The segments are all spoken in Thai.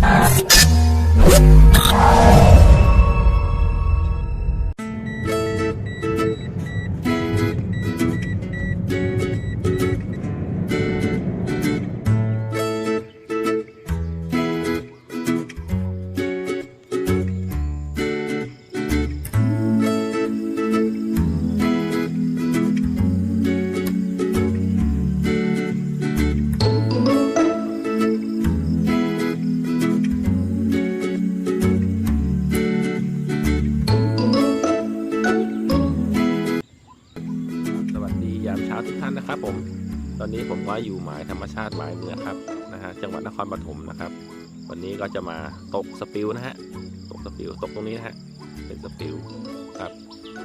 Ah. ธรรมชาติหมายเหนือครับนะฮะจังหวัดนครปฐมนะครับ วันนี้ก็จะมาตกสปิวนะฮะตกสปิวตกตรงนี้นะฮะเป็นสปิวครับ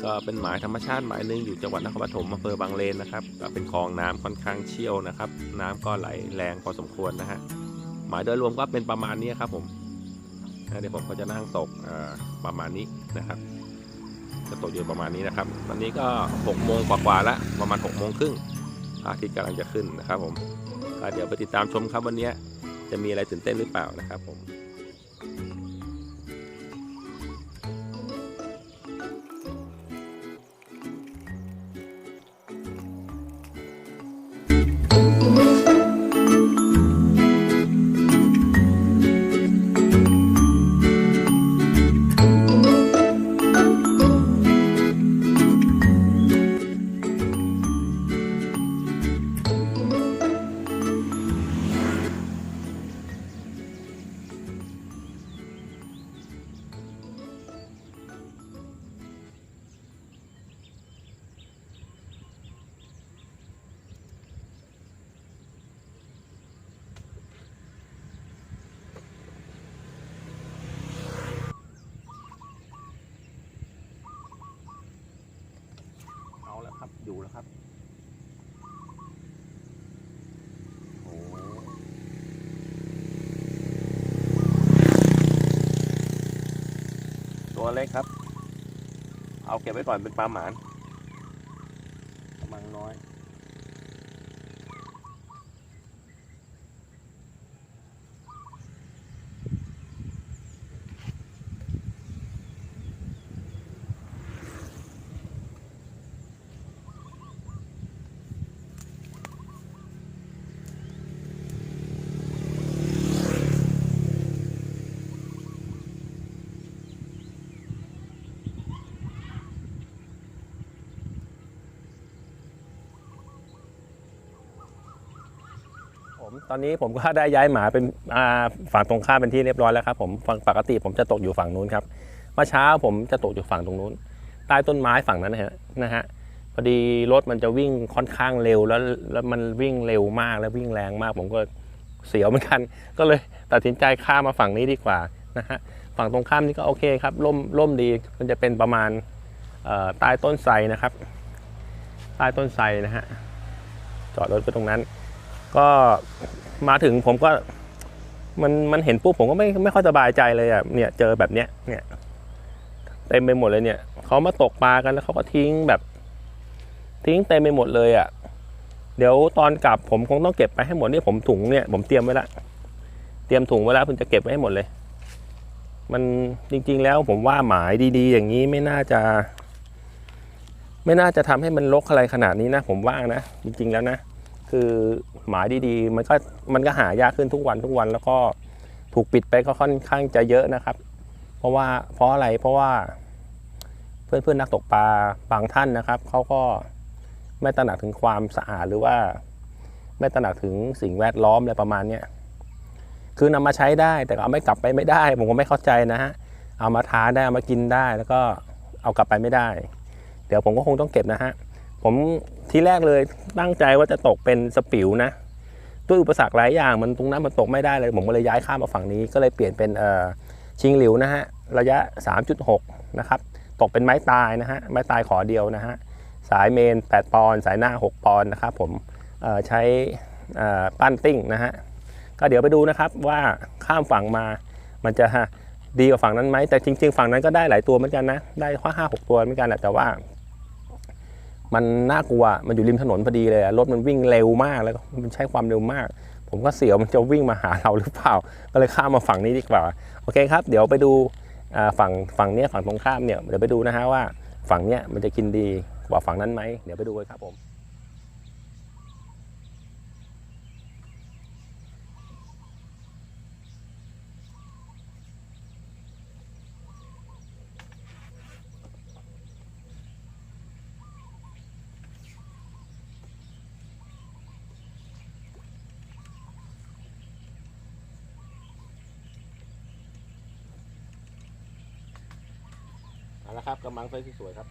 ก็เป็นหมายธรรมชาติหมายหนึ่งอยู่จังหวัดนครปฐมอำเภอบางเลนนะครับก็เป็นคลองน้ำค่อนข้างเชี่ยวนะครับ น้ำก็ไหลแรงพอสมควรนะฮะหมายโดยรวมก็เป็นประมาณนี้ครับผมเดี๋ยวผมก็จะนั่งตกประมาณนี้นะครับจะตกอยู่ประมาณนี้นะครับ ตอนนี้ก็6โมงกว่าๆแล้วประมาณ6โมงครึ่งอาทิตย์กำลังจะขึ้นนะครับผม ก็เดี๋ยวไปติดตามชมครับวันนี้จะมีอะไรตื่นเต้นหรือเปล่านะครับผม อาแล้วครับอยู่แล้วครับโอ้ตัวเล็กครับ เอาเก็บไว้ก่อนเป็นปลาหมานกำลังน้อย ตอนนี้ผมก็ได้ย้ายหมาเป็นฝั่งตรงข้ามเป็นที่เรียบร้อยแล้วครับผมฝั่งปกติผมจะตกอยู่ฝั่งนู้นครับเมื่อเช้าผมจะตกอยู่ฝั่งตรงนู้น ใต้ต้นไม้ฝั่งนั้นนะฮะนะฮะพอดีรถมันจะวิ่งค่อนข้างเร็วแล้วแล้วมันวิ่งเร็วมากแล้ววิ่งแรงมาก ผมก็เสียวเหมือนกัน ก็เลยตัดสินใจข้ามมาฝั่งนี้ดีกว่านะฮะฝั่งตรงข้ามนี่ก็โอเคครับร่มร่มดีมันจะเป็นประมาณใต้ต้นไทรนะครับ ใต้ต้นไทรนะฮะจอดรถไปตรงนั้น ก็มาถึงผมก็มันมันเห็นปุ๊บผมก็ไม่ไม่ค่อยสบายใจเลยอะเนี่ยเจอแบบเนี้ยเนี่ยเต็มไปหมดเลยเนี่ยเขามาตกปลากันแล้วเขาก็ทิ้งแบบ ทิ้งเต็มไปหมดเลยอะ เดี๋ยวตอนกลับผมคงต้องเก็บไปให้หมดเนี่ยผมถุงเนี่ยผมเตรียมไว้ละเตรียมถุงไว้แล้วผมจะเก็บไว้ให้หมดเลย มันจริง ๆ แล้วผมว่าหมายดี ๆ อย่างนี้ไม่น่าจะ ไม่น่าจะทำให้มันรกอะไรขนาดนี้นะ ผมว่านะ จริง ๆ แล้วนะ คือหมาดีๆ มันก็มันก็หายากขึ้นทุกวันทุกวันแล้วก็ถูกปิดไปก็ค่อนข้างจะเยอะนะครับ เพราะว่าเพราะอะไรเพราะว่าเพื่อนเพื่อนๆนักตกปลาบางท่านนะครับเขาก็ไม่ตระหนักถึงความสะอาดหรือว่า ไม่ตระหนักถึงสิ่งแวดล้อมอะไรประมาณเนี้ยคือนำมาใช้ได้แต่เอาไม่กลับไปไม่ได้ ผมก็ไม่เข้าใจนะฮะเอามาทานได้เอามากินได้ แล้วก็เอากลับไปไม่ได้ เดี๋ยวผมก็คงต้องเก็บนะฮะ ผมทีแรกเลยตั้งใจว่าจะตกเป็นสปิวนะด้วยอุปสรรคหลายอย่างมันตรงนั้นมันตกไม่ได้เลย ผมก็เลยย้ายข้ามมาฝั่งนี้ ก็เลยเปลี่ยนเป็นชิงหลิวนะฮะระยะ 3.6 นะครับ ตกเป็นไม้ตายนะฮะไม้ตายขอเดียวนะฮะสายเมน 8 ปอนสายหน้า 6 ปอนนะครับผมใช้ปั้นติ้งนะฮะก็เดี๋ยวไปดูนะครับว่าข้ามฝั่งมามันจะดีกว่าฝั่งนั้นไหมแต่จริง ๆ ฝั่งนั้นก็ได้หลายตัวเหมือนกันนะได้ข้อห้าหกตัวเหมือนกันแหละแต่ว่า มันน่ากลัว มันอยู่ริมถนนพอดีเลยรถมันวิ่งเร็วมากแล้วก็มันใช้ความเร็วมาก ผมก็เสียวมันจะวิ่งมาหาเราหรือเปล่า ก็เลยข้ามมาฝั่งนี้ดีกว่า โอเคครับ เดี๋ยวไปดูฝั่งฝั่งนี้ฝั่งตรงข้ามเนี่ย เดี๋ยวไปดูนะฮะว่าฝั่งเนี้ยมันจะกินดีกว่าฝั่งนั้นไหม เดี๋ยวไปดูกันครับผม นะครับกำลังไซส์สวยๆครับ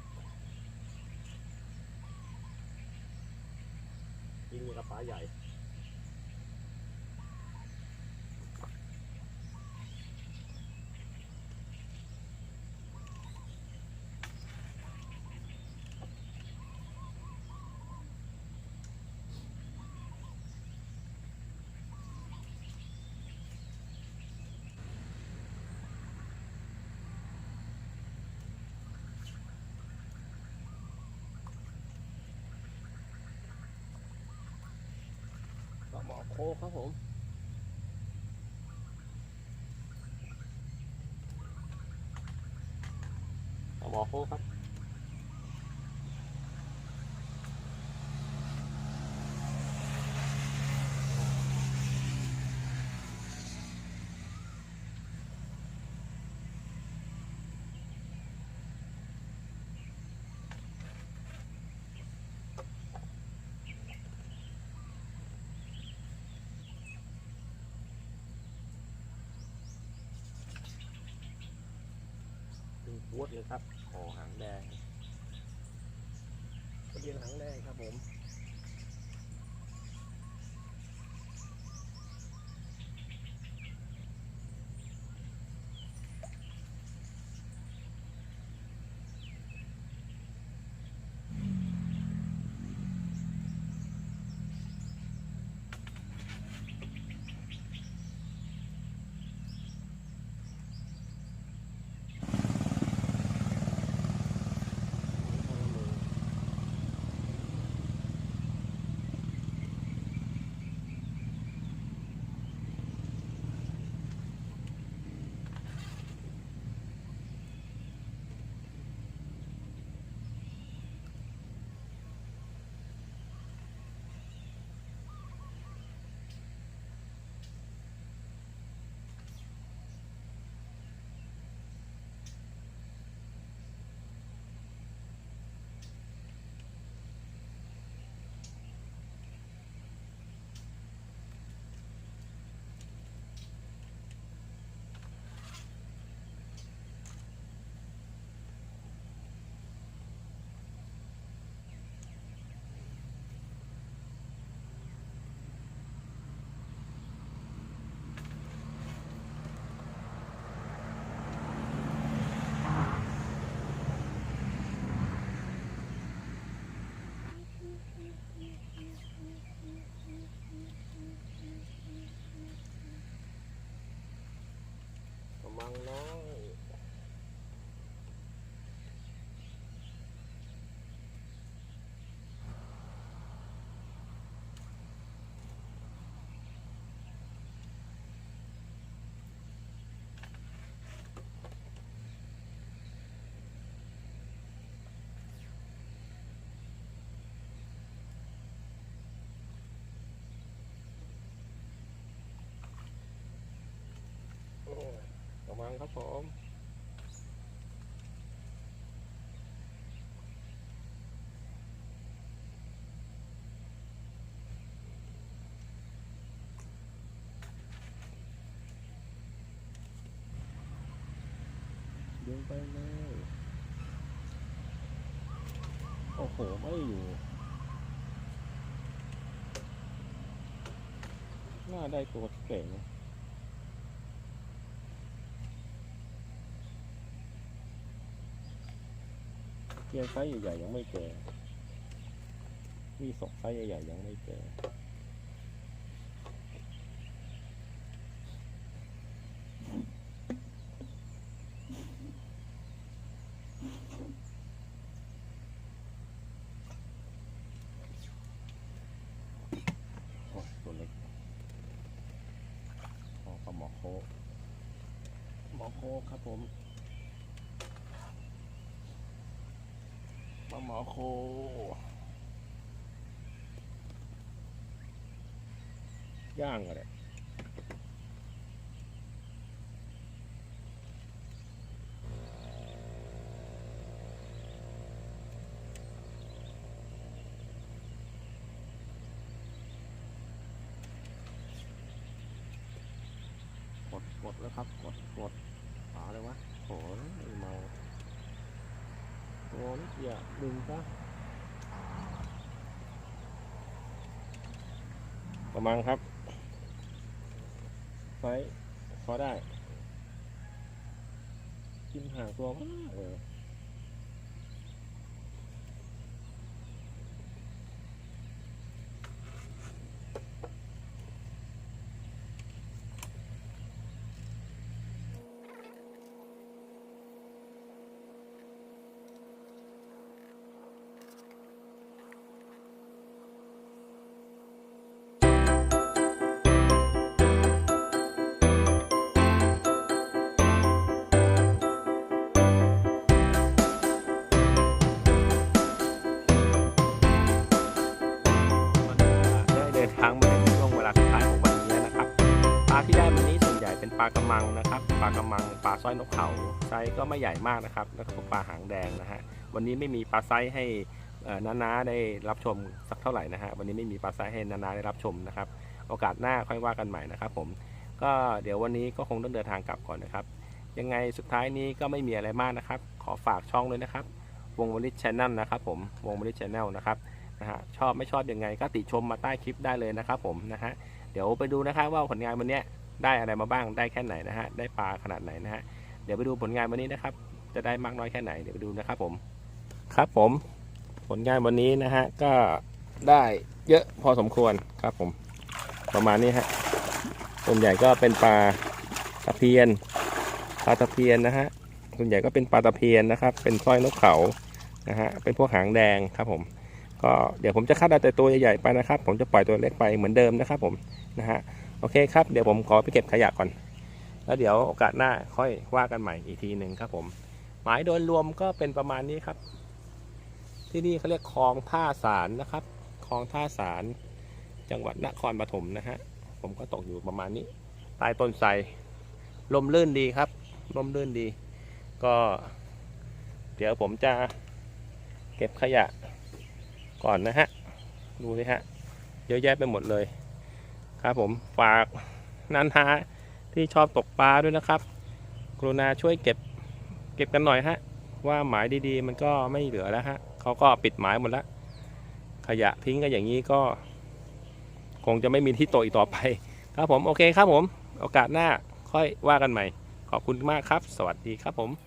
ยิงมีกระป๋าใหญ่ โคกครับผมหมอโคกครับ วดเลยครับคอหางแดงกระเบียนหางแดงครับผม กำลังน้อยโอ้ย ฟังครับผมดึงไปเลยโอ้โห ไม่อยู่ น่าได้ตัวเก่งียร์ไซส์ใหญ่ๆยังไม่เจอมีสองไซส์ใหญ่ๆยังไม่เจอโอ้ยตัวเล็กหมอโคครับผมปลา หมอโค ย่างอะไรกด กดแล้วครับ กด กดฝาเลยวะโหเมา ตัวนิดเดียวดึงปะประมาณครับไซส์พอได้ กินหางตัวมากเลย ก็ไม่ใหญ่มากนะครับแล้วก็ปลาหางแดงนะฮะวันนี้ไม่มีปลาไซส์ให้น้าๆได้รับชมสักเท่าไหร่นะฮะวันนี้ไม่มีปลาไซส์ให้น้าๆได้รับชมนะครับ โอกาสหน้าค่อยว่ากันใหม่นะครับ ผมก็เดี๋ยววันนี้ก็คงต้องเดินทางกลับก่อนนะครับ ยังไงสุดท้ายนี้ก็ไม่มีอะไรมากนะครับ ขอฝากช่องด้วยนะครับ วงวลิชแนลนะครับ ผมวงวลิชแนลนะครับนะฮะชอบไม่ชอบยังไงก็ติชมมาใต้คลิปได้เลยนะครับ ผมนะฮะเดี๋ยวไปดูนะครับว่าผลงานวันนี้ได้อะไรมาบ้างได้แค่ไหนนะฮะได้ปลาขนาดไหนนะฮะ เดี๋ยวไปดูผลงานวันนี้นะครับ จะได้มากน้อยแค่ไหนเดี๋ยวไปดูนะครับผมครับผม ผลงานวันนี้นะฮะก็ได้เยอะพอสมควรครับผม ประมาณนี้ฮะส่วนใหญ่ก็เป็นปลาตะเพียนปลาตะเพียนนะฮะส่วนใหญ่ก็เป็นปลาตะเพียนนะครับ เป็นสร้อยนกเขานะฮะเป็นพวกหางแดงครับผมก็เดี๋ยวผมจะคัดเอาแต่ตัวใหญ่ๆไปนะครับ ผมจะปล่อยตัวเล็กไปเหมือนเดิมนะครับผมนะฮะโอเคครับเดี๋ยวผมขอไปเก็บขยะก่อน แล้วเดี๋ยวโอกาสหน้าค่อยว่ากันใหม่อีกทีหนึ่งครับผม หมายโดยรวมก็เป็นประมาณนี้ครับ ที่นี่เขาเรียกคลองท่าสารนะครับคลองท่าสารจังหวัดนครปฐมนะฮะผมก็ตกอยู่ประมาณนี้ใต้ต้นไทรลมลื่นดีครับลมลื่นดี ก็ เดี๋ยวผมจะเก็บขยะก่อนนะฮะดูสิฮะเยอะแยะไปหมดเลย ครับผมฝากนันฮะ ที่ชอบตกปลาด้วยนะครับ กรุณาช่วยเก็บเก็บกันหน่อยฮะ ว่าหมายดีๆ มันก็ไม่เหลือแล้วฮะเขาก็ปิดหมายหมดแล้ว ขยะทิ้งกันอย่างนี้ก็ คงจะไม่มีที่โตอีกต่อไปครับผมโอเคครับผม โอกาสหน้าค่อยว่ากันใหม่ ขอบคุณมากครับ สวัสดีครับผม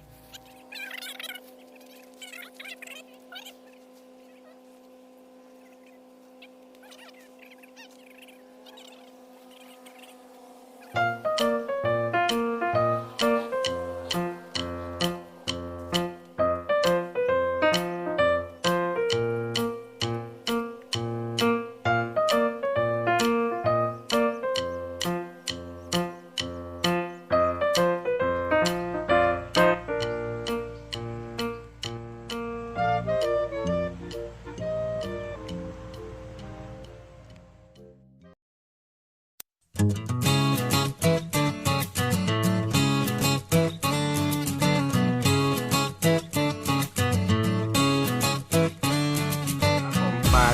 ปลา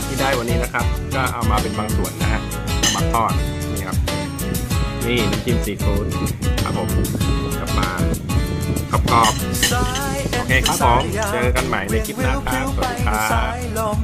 ที่ได้วันนี้นะครับ ก็เอามาเป็นบางส่วนนะฮะมาทอดนี่ครับ นี่น้ำจิ้มซีฟู้ดครับผมกับปลากรอบๆโอเคครับผมเจอกันใหม่ในคลิปหน้าครับสวัสดีครับ